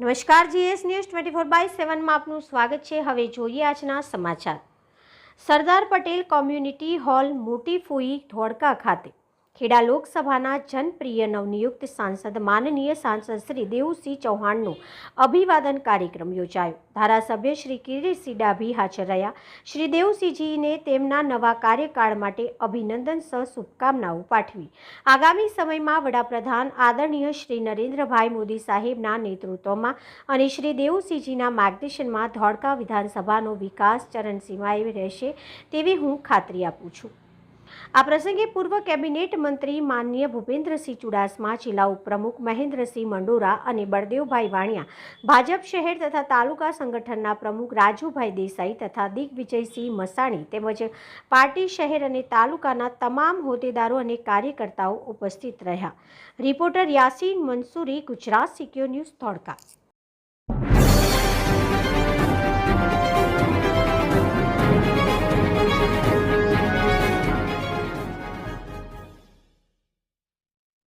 નમસ્કાર, GS news twenty four by સેવનમાં આપનું સ્વાગત છે. હવે જોઈએ આજના સમાચાર. સરદાર પટેલ કોમ્યુનિટી હોલ મોટી ફૂઈ ધોળકા ખાતે. ખેડા લોકસભાના જનપ્રિય નવનિયુક્ત સાંસદ, માનનીય સાંસદ શ્રી દેવુસિંહ ચૌહાણનું અભિવાદન કાર્યક્રમ યોજાયો. ધારાસભ્ય શ્રી કિરીટસિંહ ડાભી હાજર રહ્યા. શ્રી દેવસિંહજીને તેમના નવા કાર્યકાળ માટે અભિનંદન સહ શુભકામનાઓ પાઠવી. આગામી સમયમાં વડાપ્રધાન આદરણીય શ્રી નરેન્દ્રભાઈ મોદી સાહેબના નેતૃત્વમાં અને શ્રી દેવુસિંહજીના માર્ગદર્શનમાં ધોળકા વિધાનસભાનો વિકાસ ચરણસીમાએ રહેશે તેવી હું ખાતરી આપું છું. આ પ્રસંગે પૂર્વ કેબિનેટ મંત્રી માનનીય ભૂપેન્દ્રસિંહ ચુડાસમા, જિલ્લા ઉપપ્રમુખ મહેન્દ્રસિંહ મંડોરા અને બળદેવભાઈ વાણિયા, ભાજપ શહેર તથા તાલુકા સંગઠનના પ્રમુખ રાજુભાઈ દેસાઈ તથા દિગ્વિજયસિંહ મસાણી તેમજ પાર્ટી શહેર અને તાલુકાના તમામ હોદ્દેદારો અને કાર્યકર્તાઓ ઉપસ્થિત રહ્યા. Reporter Yasin Mansuri, Gujarat secure news, Dholka.